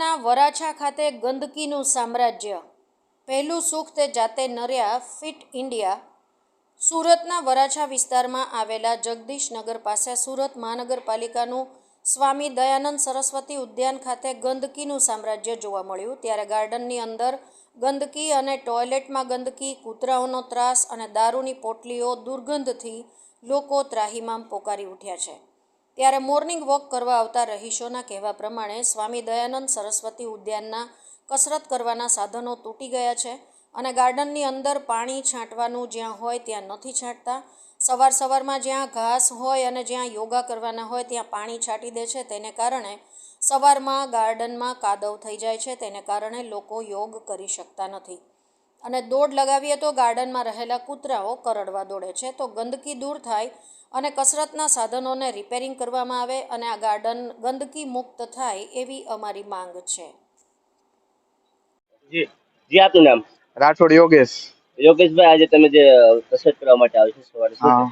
સુરતના વરાછા ખાતે ગંદકીનું સામ્રાજ્ય. પહેલું સુખ તે જાતે નર્યા ફિટ ઇન્ડિયા. સુરતના વરાછા વિસ્તારમાં આવેલા જગદીશનગર પાસે સુરત મહાનગરપાલિકાનું સ્વામી દયાનંદ સરસ્વતી ઉદ્યાન ખાતે ગંદકીનું સામ્રાજ્ય જોવા મળ્યું. ત્યારે ગાર્ડનની અંદર ગંદકી અને ટોયલેટમાં ગંદકી, કૂતરાઓનો ત્રાસ અને દારૂની પોટલીઓ દુર્ગંધથી લોકો ત્રાહિમામ પોકારી ઉઠ્યા છે. ત્યારે મોર્નિંગ વોક કરવા આવતા રહીશોના કહેવા પ્રમાણે સ્વામી દયાનંદ સરસ્વતી ઉદ્યાનના કસરત કરવાના સાધનો તૂટી ગયા છે અને ગાર્ડનની અંદર પાણી છાંટવાનું જ્યાં હોય ત્યાં નથી છાંટતા. સવાર સવારમાં જ્યાં ઘાસ હોય અને જ્યાં યોગા કરવાના હોય ત્યાં પાણી છાંટી દે છે. તેને કારણે સવારમાં ગાર્ડનમાં કાદવ થઈ જાય છે. તેને કારણે લોકો યોગ કરી શકતા નથી. અને દોડ લગાવીએ તો ગાર્ડનમાં રહેલા કૂતરાઓ કરડવા દોડે છે. તો ગંદકી દૂર થાય અને કસરતના સાધનોને રિપેરિંગ કરવામાં આવે અને આ ગાર્ડન ગંદકી મુક્ત થાય એવી અમારી માંગ છે. જી જી આપનું નામ? રાઠોડ યોગેશ. યોગેશભાઈ આજે તમે જે કસરત કરવા માટે આવ્યો છો સવારે હા.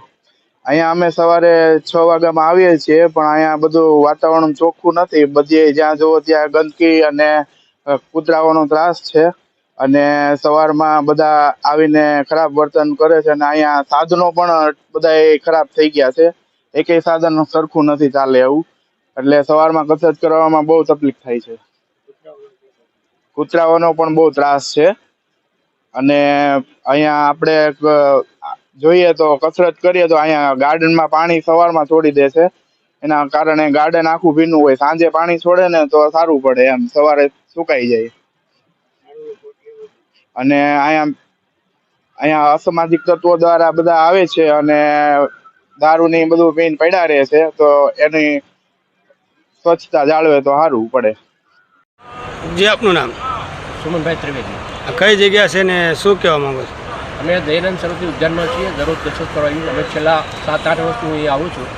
અહીંયા અમે સવારે છ વાગ્યામાં આવીએ છીએ પણ અહીંયા બધું વાતાવરણ ચોખ્ખું નથી. બધી જ્યાં જુઓ ત્યાં ગંદકી અને કૂતરાઓનો ત્રાસ છે. અને સવારમાં બધા આવીને ખરાબ વર્તન કરે છે અને અહીંયા સાધનો પણ બધા ખરાબ થઈ ગયા છે. એકેય સાધન સરખું નથી ચાલે એવું. એટલે સવારમાં કસરત કરવામાં બહુ તકલીફ થાય છે. કૂતરાઓનો પણ બહુ ત્રાસ છે. અને અહીંયા આપણે જોઈએ તો કસરત કરીએ તો અહીંયા ગાર્ડનમાં પાણી સવારમાં છોડી દે છે. એના કારણે ગાર્ડન આખું ભીનું હોય. સાંજે પાણી છોડે ને તો સારું પડે એમ. સવારે સુકાઈ જાય. અને અહીંયા અહીંયા અસામાજિક તત્વો દ્વારા બધા આવે છે અને દારૂ ને બધું પીને પડ્યા રહે છે તો એની સ્વચ્છતા જાળવે તો સારું પડે. જી આપનું નામ? સુમનભાઈ ત્રિવેદી. આ કઈ જગ્યા છે ને શું કહેવા માંગો છો? અમે દયાનંદ સરસ્વતી ઉદ્યાનમાં છીએ દરરોજ કસરત કરવા આવીએ. અમે છેલ્લા સાત આઠ વર્ષથી હું અહીં આવું છું.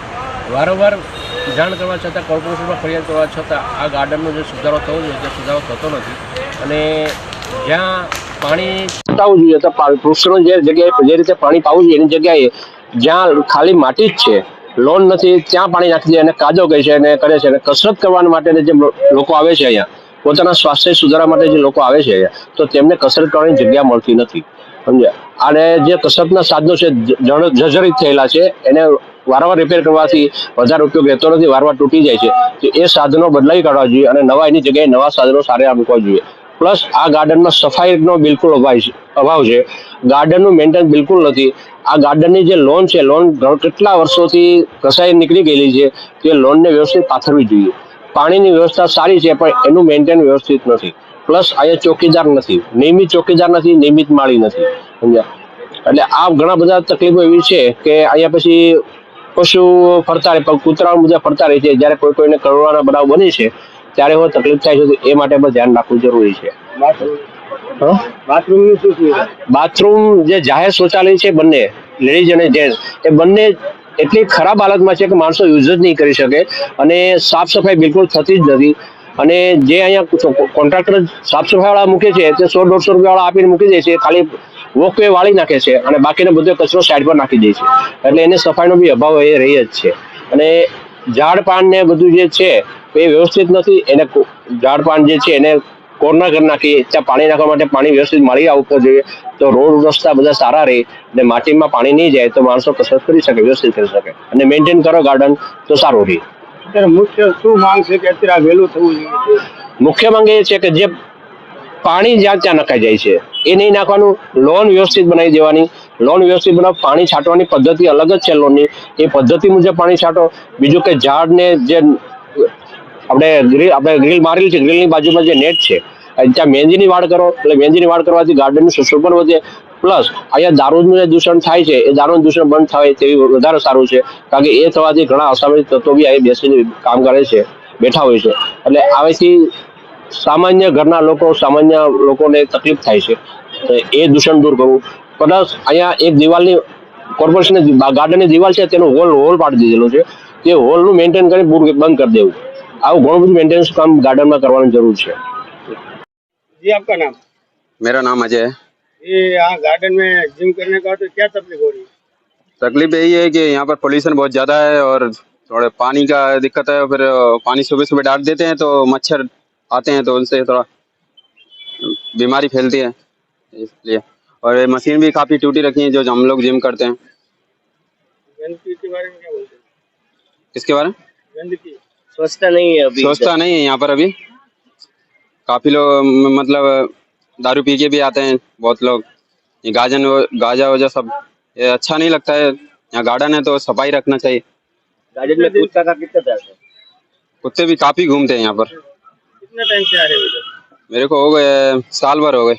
વારંવાર જાણ કરવા છતાં કોર્પોરેશનમાં ફરિયાદ કરવા છતાં આ ગાર્ડનનો જે સુધારો થવો જોઈએ તે સુધારો થતો નથી. અને જ્યાં પાણી પાવું જોઈએ તો વૃક્ષોનો જે જગ્યાએ જે રીતે પાણી પાવું જોઈએ, એની જગ્યાએ જ્યાં ખાલી માટી જ છે, લોન નથી, ત્યાં પાણી નાખી દે અને કાજો કહે છે અને કરે છે અને કસરત કરવા માટે જે લોકો આવે છે અહીંયા, પોતાના સ્વાસ્થ્ય સુધારવા માટે જે લોકો આવે છે અહીંયા, તો તેમને કસરત કરવાની જગ્યા મળતી નથી. સમજ્યા? અને જે કસરતના સાધનો છે જર્જરિત થયેલા છે, એને વારંવાર રિપેર કરવાથી વધારે ઉપયોગ રહેતો નથી, વારંવાર તૂટી જાય છે. તો એ સાધનો બદલાવી કાઢવા જોઈએ અને નવા એની જગ્યાએ નવા સાધનો સારા મૂકવા જોઈએ. પ્લસ આ ગાર્ડનમાં સફાઈનો બિલકુલ અભાવ અભાવ છે. ગાર્ડનનું મેન્ટેન બિલકુલ નથી. આ ગાર્ડનની જે લોન છે લોન કેટલા વર્ષોથી ઘસાઈ નીકળી ગયેલી છે તે લોનને વ્યવસ્થિત પાથરવી જોઈએ. પાણીની વ્યવસ્થા સારી છે, પણ એનું મેન્ટેન વ્યવસ્થિત નથી. પ્લસ અહીંયા ચોકીદાર નથી. નિયમિત ચોકીદાર નથી, નિયમિત માળી નથી. સમજ્યા? એટલે આ ઘણા બધા તકલીફો એવી છે કે અહીંયા પછી પશુ ફરતા રહે, પણ મુજબ ફરતા રહે છે. જ્યારે કોઈ કોઈને કરવાના બનાવ બને છે ત્યારે એવો તકલીફ થાય છે એ માટે પણ ધ્યાન રાખવું જરૂરી છે. બાથરૂમ? જે જાહેર શૌચાલય છે બંને લેડીઝ અને જેન્ટ્સ એ બંને એટલી ખરાબ હાલતમાં છે કે માણસો યુઝ જ નહીં કરી શકે અને સાફ સફાઈ બિલકુલ થતી જ નથી. અને જે અહીંયા કોન્ટ્રાક્ટર સાફ સફાઈ વાળા મૂકે છે તે સો દોઢસો રૂપિયા વાળા આપીને મૂકી દે છે ખાલી વોકવે વાળી નાખે છે અને બાકીનો બધો કચરો સાઈડ પર નાખી દે છે. એટલે એને સફાઈનો બી અભાવ એ રહી જ છે. અને ઝાડ પાન ને બધું જે છે એ વ્યવસ્થિત નથી. એને ઝાડપાન ઝાડ પાન જે છે એને કોર્નર કરી નાખીએ ત્યાં પાણી નાખવા માટે પાણી વ્યવસ્થિત મળી આવવું જોઈએ તો રોડ રસ્તા બધા સારા રહે અને માટીમાં પાણી નહીં જાય તો માણસો કસરત કરી શકે વ્યવસ્થિત કરી શકે. અને મેન્ટેન કરો ગાર્ડન તો સારું રહે. અત્યારે મુખ્ય શું માંગ છે કે અત્યારે આ વહેલું થવું જોઈએ? મુખ્ય માંગ એ છે કે જે પાણી જ્યાં ત્યાં નખાઈ જાય છે. એ નહીં નાખવાનું, લોન વ્યવસ્થિત બનાવી દેવાની. લોન વ્યવસ્થિત બનાવ પાણી છાંટવાની પદ્ધતિ અલગ જ છે લોનની. એ પદ્ધતિ મુજબ પાણી છાંટો. બીજું કે ઝાડને જે આપણે ગ્રીલ આપણે ગ્રીલ મારેલી છે, ગ્રીલની બાજુમાં જે નેટ છે ત્યાં મહેંદીની વાડ કરો. એટલે મહેંદીની વાડ કરવાથી ગાર્ડનનું સુશોભન વધે. પ્લસ અહીંયા દારૂનું જે દૂષણ થાય છે, એ દારૂનું દૂષણ બંધ થાય તેવી વધારે સારું છે. કારણ કે એ થવાથી ઘણા અસામાજિક તત્વો બી અહીં બેસીને કામ કરે છે, બેઠા હોય છે. એટલે આવેથી સામાન્ય ઘરના લોકો સામાન્ય લોકોને તકલીફ થાય છે તો એ દૂષણ દૂર કરવું પ્લસ અહીંયા એક દિવાલની કોર્પોરેશનની ગાર્ડનની દિવાલ છે તેનો હોલ હોલ પાડી દીધેલો છે તે હોલનું મેન્ટેન કરી પૂરું બંધ કરી દેવું આવું ઘણું બધું મેન્ટેનન્સ કામ ગાર્ડનમાં કરવાની જરૂર છે जी आपका नाम मेरा नाम अजय है ये यहाँ गार्डन में जिम करने का तो क्या तकलीफ हो रही है तकलीफ यही है कि यहाँ पर पोल्यूशन बहुत ज़्यादा है और थोड़े पानी का दिक्कत है फिर पानी सुबह सुबह डाल देते हैं तो मच्छर आते हैं तो उनसे थोड़ा बीमारी फैलती है इसलिए। और ये मशीन भी काफ़ी टूटी रखी है जो हम लोग जिम करते हैं। गंदगी के बारे में क्या बोलते हैं? इसके बारे में? गंदगी। स्वच्छता नहीं है अभी सोचता नहीं है यहाँ पर अभी। काफ़ी लोग मतलब दारू पी के भी आते हैं बहुत लोग। ये गाजन गाजा वजा सब ये अच्छा नहीं लगता है। यहाँ गार्डन है तो सफ़ाई रखना चाहिए। गार्डन में कुत्ता का कितना कुत्ते भी काफ़ी घूमते हैं यहाँ पर। कितने टाइम से आ रहे हो इधर मेरे को हो गए साल भर हो गए